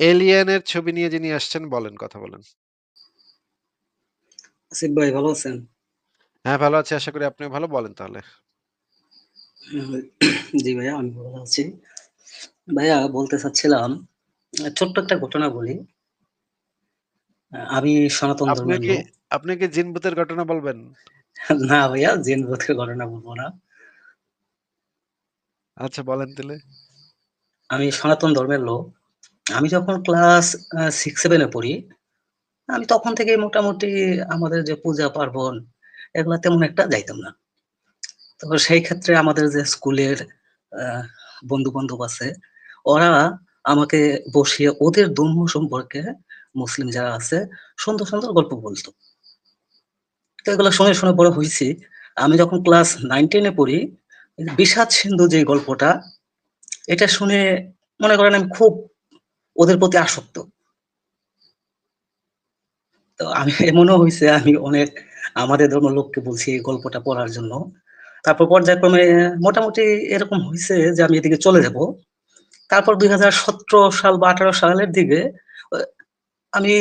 এলিয়েনের ছবি নিয়ে যিনি আসছেন বলেন, কথা বলেন। আসিফ ভাই ভালো আছেন? হ্যাঁ, ভালো আছি। আশা করি আপনিও ভালো। বলেন তাহলে। জি ভাইয়া আমি ভালো আছি। ভাইয়া বলতে চাচ্ছিলাম, ছোট্ট একটা ঘটনা বলি। আমি সনাতন কি লোক। আপনি কি জিন-ভূতের ঘটনা বলবেন? না ভাইয়া জিন-ভূতের ঘটনা বলব না। আচ্ছা বলেন তাহলে আমি সনাতন ধর্মের লোক। আমি যখন ক্লাস 6-7 এ পড়ি, আমি তখন থেকেই মোটামুটি আমাদের যে পূজা-পার্বণ এগুলা তেমন একটা যাইতাম না। তো সেই ক্ষেত্রে আমাদের যে স্কুলের আ বন্ধু-বান্ধব আছে, ওরা আমাকে বসিয়ে ওদের ধর্ম সম্পর্কে মুসলিম যারা আছে সুন্দর, সুন্দর গল্প বলতো তো এগুলো শুনে, শুনে বড় হয়েছি আমি যখন ক্লাস 9-10 এ পড়ি, বিষাদ সিন্ধু যে গল্পটা, এটা শুনে মনে করেন আমি খুব ওদের প্রতি আসক্ত। তো আমি এমনও হয়েছে আমি অনেক আমাদের ধর্মের লোককে বলছি এই গল্পটা পড়ার জন্য। তারপর পর্যায়ক্রমে মোটামুটি এরকম হইছে যে আমি এদিকে চলে যাব। তারপর ২০১৭ সাল বা ১৮ সালের দিকে আমি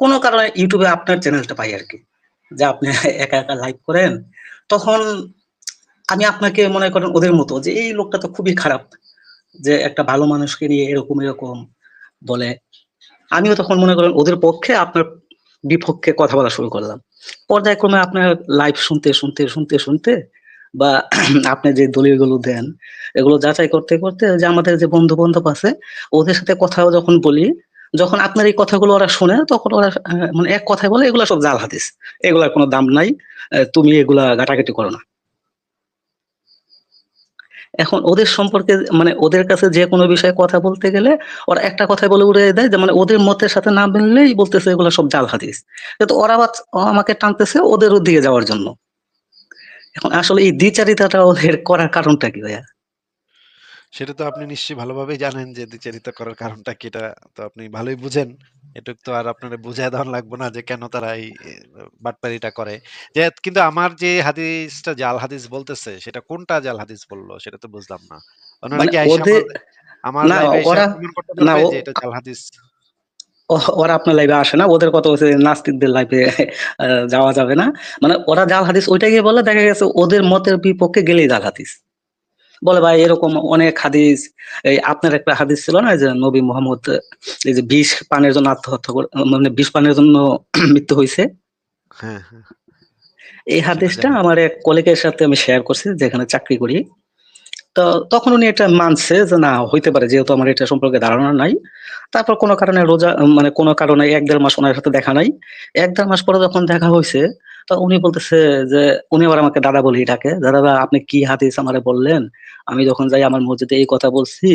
কোন কারণে ইউটিউবে আপনার চ্যানেলটা পাই আর কি যে আপনি একা, একা লাইভ করেন। তখন আমি আপনাকে মনে করেন ওদের মতো যে এই লোকটা তো খুবই খারাপ। যে একটা ভালো মানুষকে নিয়ে এরকম, এরকম বলে। আমিও তখন মনে করেন ওদের পক্ষে আপনার বিপক্ষে কথা বলা শুরু করলাম। পর্যায়ক্রমে আপনার লাইভ শুনতে, শুনতে, শুনতে, শুনতে বা আপনি যে দলিলগুলো দেন, এগুলো যাচাই করতে, করতে যে আমাদের যে বন্ধু-বান্ধব আছে, ওদের সাথে কথাও যখন বলি, যখন আপনার এই কথাগুলো ওরা শোনে, তখন ওরা মানে এক কথায় বলে এগুলা সব জাল হাদিস। এগুলার কোনো দাম নাই। তুমি এগুলা ঘাটাঘাটি করো না। এখন ওদের সম্পর্কে মানে ওদের কাছে যে কোনো বিষয়ে কথা বলতে গেলে ওরা একটা কথাই বলে উড়িয়ে দেয়, যে মানে ওদের মতের সাথে না মিললেই বলতেছে এগুলো সব জাল হাদিস। কিন্তু ওরা আমাকে টানতেছে ওদের দিকে যাওয়ার জন্য। এখন আসলে এই দ্বিচারিতাটা ওদের করার কারণটা কি ভাইয়া? সেটা তো আপনি নিশ্চয়ই ভালোভাবেই জানেন যে দ্বিচারিতা করার কারণটা কি এটা তো আপনি ভালোই বুঝেন। এটুক তো আর আপনারে বুঝায় দেওয়ার লাগবে না যে কেন তারা এই বাটপারিটা করে। যে কিন্তু আমার যে হাদিসটা জাল হাদিস বলতেছে সেটা কোনটা জাল হাদিস বলল সেটা তো বুঝলাম না। ওনারা মানে কি আইসা আমার না এটা জাল হাদিস? ওরা আপনার লাইভে আসে না। ওদের কথা হচ্ছে নাস্তিকদের লাইভে যাওয়া যাবে না। মানে ওরা জাল হাদিস ওইটা গিয়ে বলে দেখা গেছে ওদের মতের বিপক্ষে গেলেই জাল হাদিস। বলে ভাই এরকম অনেক হাদিস এই আপনার একটা হাদিস ছিল না যে নবী মোহাম্মদ এই যে বিষ পানের জন্য আত্মহত্যা করে মানে বিষ পানের জন্য মৃত্যু হইছে। হ্যাঁ, হ্যাঁ। এই হাদিসটা আমার এক কলিগের সাথে আমি শেয়ার করছি যেখানে চাকরি করি। তো তখন উনি এটা মানছে যে না হইতে পারে যেহেতু আমার এটা সম্পর্কে ধারণা নাই। তারপর কোন কারণে রোজা মানে কোনো কারণে এক দেড় মাস ওনার সাথে দেখা নাই। এক দেড় মাস পরে যখন দেখা হইছে, তো উনি বলতেছে যে উনি আবার আমাকে দাদা বলেই ডাকে। "দাদা আপনি কি হাদিস আমারে বললেন? আমি যখন যাই আমার মসজিদে এই কথা বলছি,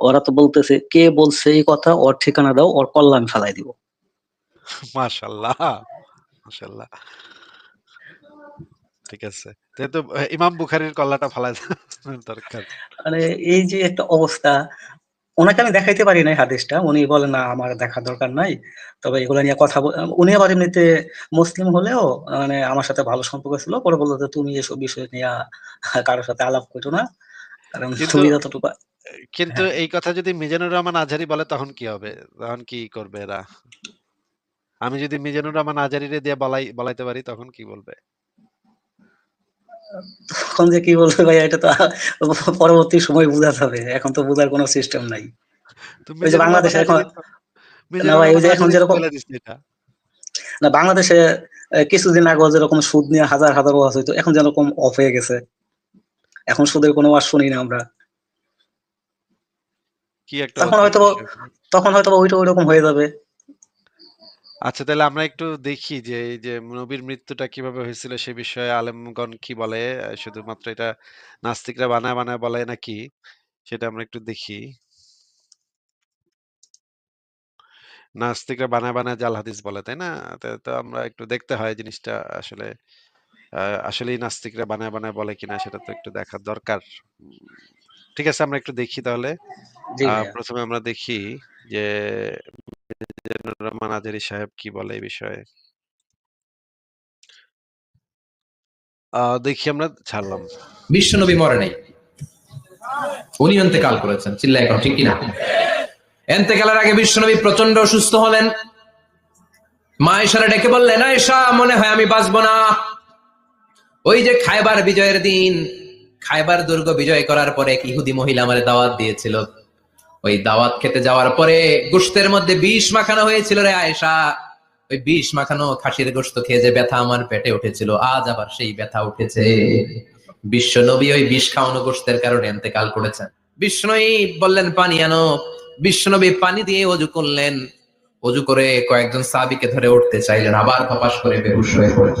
ওরা তো বলতেছে কে বলছে এই কথা ওর ঠিকানা দাও, ওর কল্লা আমি ফালাই দিব।" মাশাআল্লাহ, মাশাআল্লাহ। ঠিক আছে। যেহেতু ইমাম বুখারীর কল্লাটা ফালায় দরকার। মানে এই যে একটা অবস্থা, উনাকে আমি দেখাইতে পারি নাই হাদিসটা। উনি বলেন, "না আমার দেখার দরকার নাই। তবে এগুলা নিয়ে কথা বল" আ উনি আবার এমনিতে মুসলিম হলেও মানে আমার সাথে ভালো সম্পর্ক ছিল। পরে বলল "তুমি এসব বিষয় নিয়ে কারোর সাথে আলাপ করো না। কারণ কিন্তু তুমি যতটুকু" আ এ কিন্তু হ্যাঁ। এই কথা যদি মিজানুর রহমান আজহারি বলে তখন কি হবে? তখন কি করবে এরা? আমি যদি মিজানুর রহমান আজহারিরে দিয়ে বলাই বলাইতে পারি তখন কি বলবে? তখন যে কি বলবে ভাইয়া এটা তো পরবর্তী সময় বুঝা যাবে। এখন তো বুঝার কোনো সিস্টেম নাই। ওই যে বাংলাদেশে এখন না ভাই ওই যে এখন যেরকম। না বাংলাদেশে কিছুদিন আগে যেরকম সুদ নিয়ে হাজার, হাজার ওয়াজ হইতো, এখন যেরকম অফ হয়ে গেছে। এখন সুদের কোন ওয়াজ শুনি না আমরা। কি একটা তখন ভাই। তখন হয়তোবা ওইটা ঐরকম হয়ে যাবে। আচ্ছা তাইলে আমরা একটু দেখি যে এই যে নবীর মৃত্যুটা কীভাবে হয়েছিল সে বিষয়ে আলেমগণ কি বলে? শুধুমাত্র এটা নাস্তিকরা বানায়, বানায় বলে নাকি? সেটা আমরা একটু দেখি। নাস্তিকরা বানায়, বানায় জাল হাদিস বলে, তাই না? তো আমরা একটু দেখতে হয় জিনিসটা আসলে আ আসলেই নাস্তিকরা বানায়, বানায় বলে কিনা সেটা তো একটু দেখার দরকার। ঠিক আছে আমরা একটু দেখি তাহলে। জি আ ভাইয়া। ১ম এ আমরা দেখি যে রহমান আজহারী সাহেব কি বলে এই বিষয়ে। দেখি আমরা ছাড়লাম। বিশ্বনবী মরে নাই। উনি ইন্তেকাল করেছেন। চিল্লায় এখন ঠিক কিনা? এন্তেকালের আগে বিশ্বনবী প্রচণ্ড অসুস্থ হলেন মা ঈশারা ডেকে বললেন আয়েশা মনে হয় আমি বাঁচবো না ওই যে খাইবার বিজয়ের দিন। খাইবার দুর্গ বিজয় করার পরে এক ইহুদি মহিলা আমারে দাওয়াত দিয়েছিল। ওই দাওয়াত খেতে যাওয়ার পরে গোস্তের মধ্যে বিষ মাখানো হয়েছিল রে আয়েশা। ওই বিষ মাখানো খাসির গোস্ত খেয়ে যে ব্যথা আমার পেটে উঠেছিল, আজ আবার সেই ব্যথা উঠেছে। বিশ্ব নবী ওই বিষ খাওয়ানো গোস্তের কারণে এতেকাল করেছেন বিষ্ণুই বললেন, পানি আনো। বিশ্বনবী পানি দিয়ে অজু করলেন। অজু করে কয়েকজন সাবিকে ধরে উঠতে চাইলেন, আবার কপাস করে বেহুশ হয়ে পড়ে।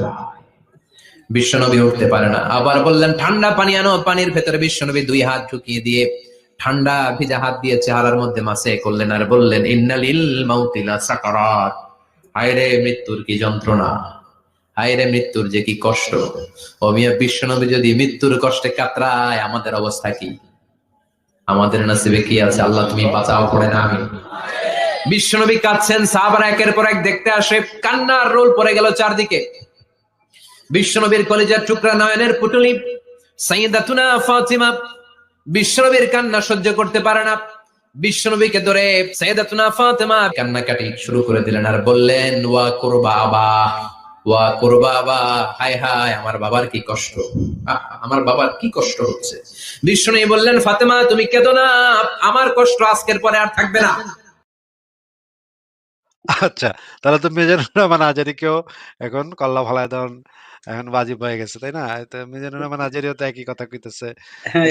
বিশ্বনবী উঠতে পারে না। আবার বললেন, ঠান্ডা পানি আনো, পানির ভেতরে বিশ্বনবী দুই হাত ঢুকিয়ে দিয়ে ঠান্ডা ভিজা হাত দিয়ে চেহারার মধ্যে মাসে করলেন আর বললেন, ইন্নালিল মাউতিলা সাকারাত। হায়রে মৃত্যুর কি যন্ত্রণা? হায়রে মৃত্যুর যে কি কষ্ট? অমিয়া বিশ্বনবী যদি মৃত্যুর কষ্টে কাতরায়, আমাদের অবস্থা কি? আমাদের নাসিবে কি আছে? আল্লাহ, তুমি বাঁচাও করে না আমি। বিশ্বনবী কাঁদছেন, সাহাবারা একের পর এক দেখতে আসে, কান্নার রোল পড়ে গেল চারদিকে। বিশ্বনবীর কলেজের টুকরা নয়নের পুটুলি, সাইয়েদাতুনা ফাতিমা, বিশ্বনবীর কান্না সহ্য করতে পারে না। বিশ্বনবীকে ধরে সাইয়েদাতুনা ফাতিমা কান্নাকাটি শুরু করে দিলেন আর বললেন, ওয়া কুরবা আবা, ওয়া কুরবা আবা, হায় হায়, আমার বাবার কি কষ্ট? আমার বাবার কি কষ্ট হচ্ছে? বিশ্বনবী বললেন, ফাতেমা, তুমি কেঁদো না, আমার কষ্ট আজকের পরে আর থাকবে না। আচ্ছা তাহলে তো মিজানুর রহমান আজারিকেও এখন কল্লা ভালায় দেওয়ান এখন বাজিব হয়ে গেছে তাই না? তো মিজানুর রহমান আজারিও তো একই কথা কইতেছে। হ্যাঁ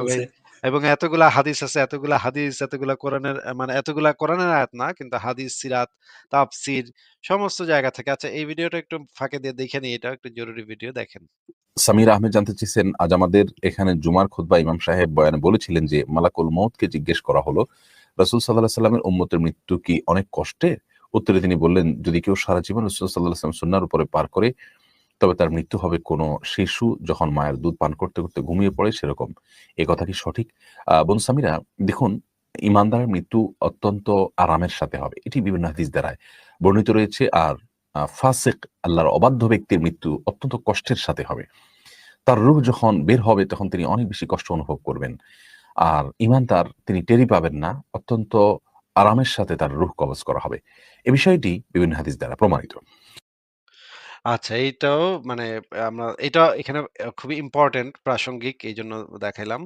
বলছে এবং এতগুলা হাদিস আছে এতগুলা হাদিস এতগুলা কোরআনের মানে এতগুলা কোরআনের আয়াত না কিন্তু হাদিস সিরাত তাফসির সমস্ত জায়গা থেকে। আচ্ছা এই ভিডিওটা একটু ফাঁকে দিয়ে দেখে নিই এটা একটু জরুরি ভিডিও দেখেন। সামির আহমেদ জানতে চেয়েছেন আজ আমাদের এখানে জুমার খুতবা ইমাম সাহেব বয়ানে বলেছিলেন যে মালাকুল মৌতকে জিজ্ঞেস করা হলো রসুল সাল্লাহ সাল্লামের উম্মতের মৃত্যু কি অনেক কষ্টে? উত্তরে তিনি বললেন, যদি কেউ সারা জীবন রসুল সাল্লাহ সুন্নার উপরে পার করে, তবে তার মৃত্যু হবে কোনো শিশু যখন মায়ের দুধ পান করতে করতে ঘুমিয়ে পড়ে সেরকম। এ কথা কি সঠিক? আহ, বোন সামিরা, দেখুন, ইমানদারের মৃত্যু অত্যন্ত আরামের সাথে হবে। এটি বিভিন্ন হাদিস দ্বারায় বর্ণিত রয়েছে। আর ফাসিক, আল্লাহর অবাধ্য ব্যক্তির মৃত্যু অত্যন্ত কষ্টের সাথে হবে। তার রূহ যখন বের হবে, তখন তিনি অনেক বেশি কষ্ট অনুভব করবেন। আর ইমান তার, তিনি টেরি পাবেন না। অত্যন্ত আরামের সাথে তার রুহ কবজ করা হবে। এ বিষয়টি বিভিন্ন হাদিস দ্বারা প্রমাণিত। আচ্ছা এইটাও মানে আমরা এটা এখানে খুবই ইম্পর্টেন্ট প্রাসঙ্গিক এই জন্য দেখাইলাম।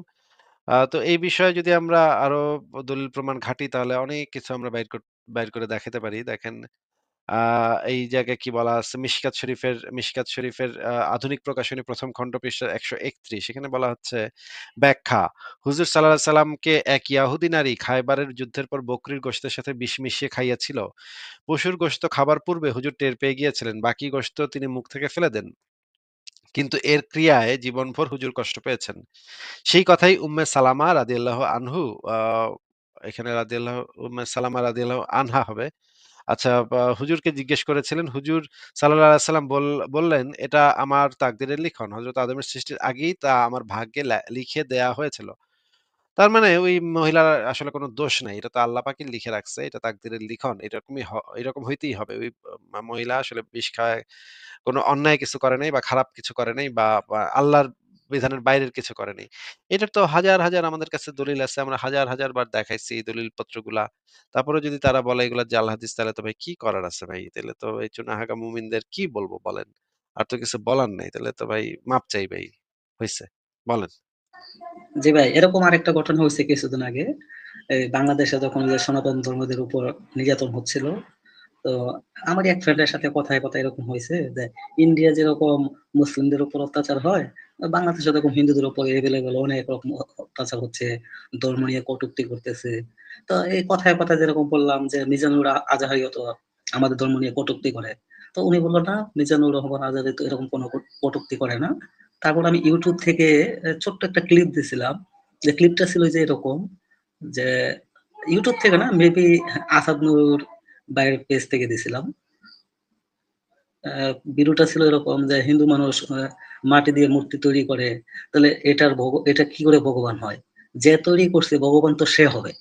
আহ, তো এই বিষয়ে যদি আমরা আরও দলিল প্রমাণ ঘাটি তাহলে অনেক কিছু আমরা বাইর বাইর করে দেখাতে পারি। দেখেন এই জায়গায় কি বলা আছে? মিশকাত শরীফের মিশকাত শরীফের আধুনিক প্রকাশনী প্রথম খণ্ড পৃষ্ঠা একশো একত্রিশ। এখানে বলা হচ্ছে, ব্যাখ্যা, হুজুর সাল্লাহ সাল্লামকে এক ইয়াহুদি নারী খায়বারের যুদ্ধের পর বকরির গোশতের সাথে বিষ মিশিয়ে খাইয়াছিল। পশুর গোশত খাবার পূর্বে হুজুর টের পেয়ে গিয়েছিলেন, বাকি গোশত তিনি মুখ থেকে ফেলে দেন। কিন্তু এর ক্রিয়ায় জীবনভর হুজুর কষ্ট পেয়েছেন। সেই কথাই উম্মে সালামা রাদিয়াল্লাহু আনহু এখানে রাদিয়াল্লাহু, উম্মে সালামা রাদিয়াল্লাহু আনহা হবে। আচ্ছা হুজুরকে জিজ্ঞেস করেছিলেন, হুজুর আলাইহি সাল্লাম বল- বললেন, এটা আমার তাকদীরের লিখন। হযরত আদমের সৃষ্টির আগেই তা আমার ভাগ্যে লিখে দেয়া হয়েছিল। তার মানে ওই মহিলার আসলে কোনো দোষ নাই। এটা তো আল্লাহ পাকই লিখে রাখছে, এটা তাকদীরের লিখন। এরকমই হ- এরকম হইতেই হবে। ওই মহিলা আসলে বিষ খায়, কোনো অন্যায় কিছু করে নাই বা খারাপ কিছু করে নাই বা আল্লাহর বিধানের বাইরের কিছু করেনি এটার তো হাজার হাজার আমাদের কাছে দলিল আছে, আমরা হাজার হাজার বার দেখাইছি এই দলিল পত্রগুলা। তারপরে যদি তারা বলে এগুলা জাল হাদিস, তাহলে তো ভাই কি করার আছে ভাই? তাহলে তো এই চুনাহাগা মুমিনদের কি বলব বলেন? আর তো কিছু বলার নাই, তাহলে তো ভাই মাপ চাই ভাই হয়েছে বলেন। জি ভাই, এরকম আরেকটা ঘটনা হয়েছে কিছুদিন আগে। বাংলাদেশে যখন সনাতন ধর্মদের উপর নির্যাতন হচ্ছিল তো আমার এক ফ্রেন্ডের সাথে কথায় কথা এরকম হয়েছে যে ইন্ডিয়া যেরকম মুসলিমদের উপর অত্যাচার হয়, বাংলাদেশে এরকম হিন্দুদের উপর এভেলেবেল অনেক রকম অত্যাচার হচ্ছে, ধর্ম নিয়ে কটুক্তি করতেছে। তো এই কথায় কথা যেরকম বললাম যে মিজানুর আ- আজাহারিও তো আমাদের ধর্ম নিয়ে কটুক্তি করে। তো উনি বলল, না, মিজানুর রহমান আজাহারি তো এরকম কোনো কটুক্তি করে না। তারপর আমি ইউটিউব থেকে ছোট্ট একটা ক্লিপ দিছিলাম। যে ক্লিপটা ছিল যে এরকম যে ইউটিউব থেকে না মেবি আসাদ নূর বাইরের পেজ থেকে দিছিলাম। ভিডিওটা ছিল এরকম যে হিন্দু মানুষ মাটি দিয়ে মূর্তি তৈরি করে, তাহলে এটার এটা কি করে ভগবান হয়? যে তৈরি করছে, ভগবান তো সে হবে।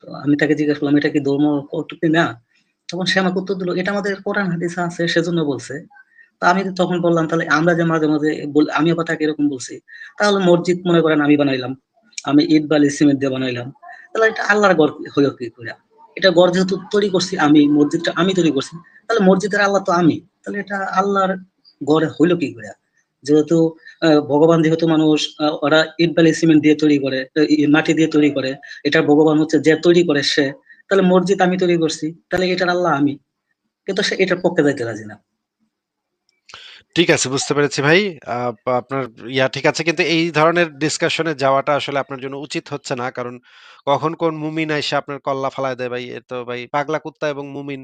তো আমি তাকে জিজ্ঞেস করলাম, এটা কি ধর্ম কটূক্তি না? তখন সে আমাকে উত্তর দিল, এটা আমাদের কোরআন, হাদিসে আছে, সেজন্য বলছে। তা আমি তখন বললাম, তাহলে আমরা যে মাঝে মাঝে আমি আবার তাকে এরকম বলছি। তাহলে মসজিদ মনে করেন আমি বানাইলাম, আমি ইট বালি, সিমেন্ট দিয়ে বানাইলাম। তাহলে এটা আল্লাহর ঘর হইল কি করে? এটা গড় যেহেতু তৈরি করছি আমি, মসজিদটা আমি তৈরি করছি। তাহলে মসজিদের আল্লাহ তো আমি, তাহলে এটা আল্লাহর গড় হইল কি করে? যেহেতু ভগবান যেহেতু মানুষ ওরা ইট, বালি, সিমেন্ট দিয়ে তৈরি করে মাটি দিয়ে তৈরি করে এটা ভগবান হচ্ছে যে তৈরি করে সে, তাহলে মসজিদ আমি তৈরি করছি, তাহলে এটার আল্লাহ আমি। কিন্তু সে এটার পক্ষে যাইতে রাজি না। ঠিক আছে বুঝতে পেরেছি ভাই। আহ, আপনার ইয়া ঠিক আছে কিন্তু এই ধরনের ডিসকাশনে যাওয়াটা আসলে আপনার জন্য উচিত হচ্ছে না কারণ কখন কোন মুমিন এসে আপনার কল্লা ফালায় দেয় ভাই এ তো ভাই পাগলা কুত্তা এবং মুমিন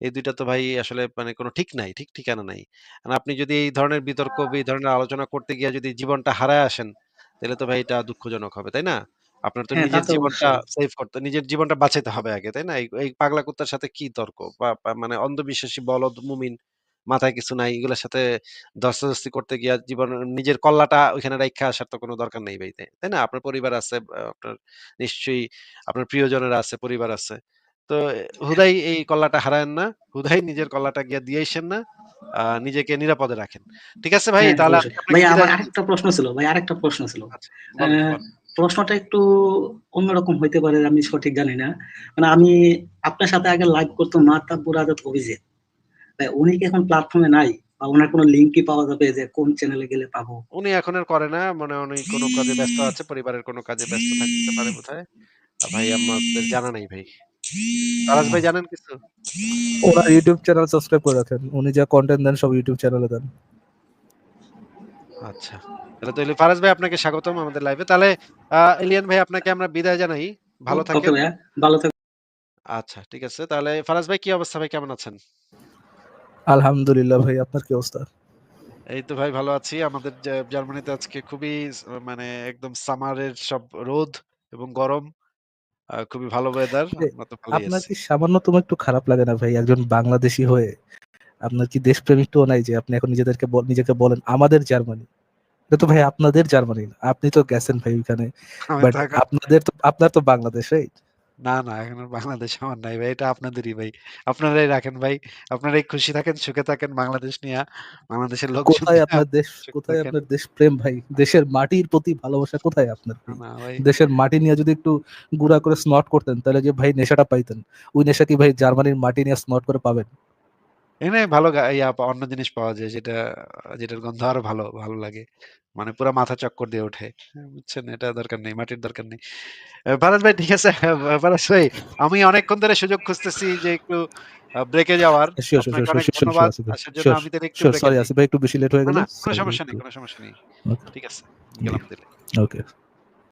এই দুইটা তো ভাই আসলে মানে কোনো ঠিক নাই ঠিক ঠিকানা নাই। আর আপনি যদি এই ধরনের বিতর্ক বা এই ধরনের আলোচনা করতে গিয়ে যদি জীবনটা হারায় আসেন তাহলে তো ভাই এটা দুঃখজনক হবে তাই না? আপনার তো হ্যাঁ তা নিজের তো জীবনটা অবশ্যই। সেভ করতে নিজের জীবনটা বাঁচাইতে হবে আগে তাই না? এই এই পাগলা কুত্তার সাথে কি তর্ক? বা বা- মানে অন্ধবিশ্বাসী বলদ মুমিন মাথায় কিছু নাই এগুলোর সাথে ধস্তাধস্তি করতে গিয়া জীবন নিজের কল্লাটা ওইখানে রাইখা আসার তো কোনো দরকার নেই ভাই তাই না? আপনার পরিবার আছে আপনার নিশ্চয়ই আপনার প্রিয়জনেরা আছে পরিবার আছে। তো হুদাই এই কল্লাটা হারায়েন না হুদাই নিজের কল্লাটা গিয়া দিয়ে আইসেন না নিজেকে নিরাপদে রাখেন। ঠিক আছে ভাই? হ্যাঁ তাহলে ভাই আমার আরেকটা প্রশ্ন ছিল ভাই আরেকটা প্রশ্ন ছিল। আচ্ছা বলেন প্রশ্নটা একটু অন্যরকম হইতে পারে আমি সঠিক জানি না। মানে আমি আপনার সাথে আগে লাইভ করতো মাতা বুরাদত অভিজিৎ। ভাই উনি কি এখন প্ল্যাটফর্মে নাই? বা ওনার কোনো লিঙ্ক কি পাওয়া যাবে যে কোন চ্যানেলে গেলে পাবো? উনি এখন আর করে না মানে উনি কোনো কাজে ব্যস্ত আছে পরিবারের কোনো কাজে ব্যস্ত থাকতে পারে বোধহয়। ভাই আমাদের জানা নাই ভাই। ভাই জানেন কিছু? ওনার ইউটিউব চ্যানেল সাবস্ক্রাইব করে রাখেন। উনি যা কন্টেন্ট দেন সব ইউটিউব চ্যানেলে দেন। আচ্ছা। তাহলে তাহলে ফারাজ ভাই আপনাকে স্বাগতম আমাদের লাইভে তাহলে আহ, এলিয়ান ভাই আপনাকে আমরা বিদায় জানাই। ভালো থাকেন। ভালো থাকবেন আচ্ছা ঠিক আছে। তাহলে ফারাজ ভাই কি অবস্থা ভাই? কেমন আছেন? আলহামদুলিল্লাহ ভাই আপনার কি অবস্থা? এই তো ভাই ভালো আছি। আমাদের জার্মানিতে আজকে খুবই মানে একদম সামারের সব রোদ এবং গরম খুবই ভালো ওয়েদার আপনার কি সামান্যতম একটু খারাপ লাগে না ভাই? একজন বাংলাদেশি হয়ে আপনার কি দেশপ্রেমিক তো নাই যে আপনি এখন নিজেদেরকে নিজেকে বলেন আমাদের জার্মানি? এটা তো ভাই আপনাদের জার্মানি আপনি তো গেছেন ভাই ওইখানে বাট আপনাদের তো আপনার তো বাংলাদেশ রাইট না না এখন আর বাংলাদেশ আমার নাই ভাই এটা আপনাদেরই ভাই আপনারাই রাখেন ভাই আপনারাই খুশি থাকেন সুখে থাকেন বাংলাদেশ নিয়ে বাংলাদেশের লোক কোথায় আপনার দেশ সুখে কোথায় থাকেন। আপনার দেশ প্রেম ভাই দেশের মাটির প্রতি ভালোবাসা কোথায় আপনার ভাই? না ভাই দেশের মাটি নিয়ে যদি একটু গুড়া করে স্নট করতেন তাহলে যে ভাই নেশাটা পাইতেন ওই নেশা কি ভাই জার্মানির মাটি নিয়ে স্নট করে পাবেন এখানে ভালো গা- ইয়া পা- অন্য জিনিস পাওয়া যায় যেটা যেটার গন্ধ আরও ভালো ভালো লাগে। মানে পুরো মাথা চক্কর দিয়ে ওঠে। হ্যাঁ, বুঝছেন? এটা দরকার নেই মাটির দরকার নেই। ফারাজ ভাই ঠিক আছে। ফারাজ ভাই আমি অনেকক্ষণ ধরে সুযোগ খুঁজতেছি যে একটু ব্রেকে যাওয়ার। শিওর শিওর আপনাকে শিওর অনেক শিওর ধন্যবাদ। আসার জন্য শিওর আমি তাহলে একটু শিওর ব্রেকে সরি যাই। আসিফ ভাই একটু বেশি লেট হয়ে না গেল। না কোনো সমস্যা নেই কোনো সমস্যা নেই। ঠিক আছে গেলাম দিলে ওকে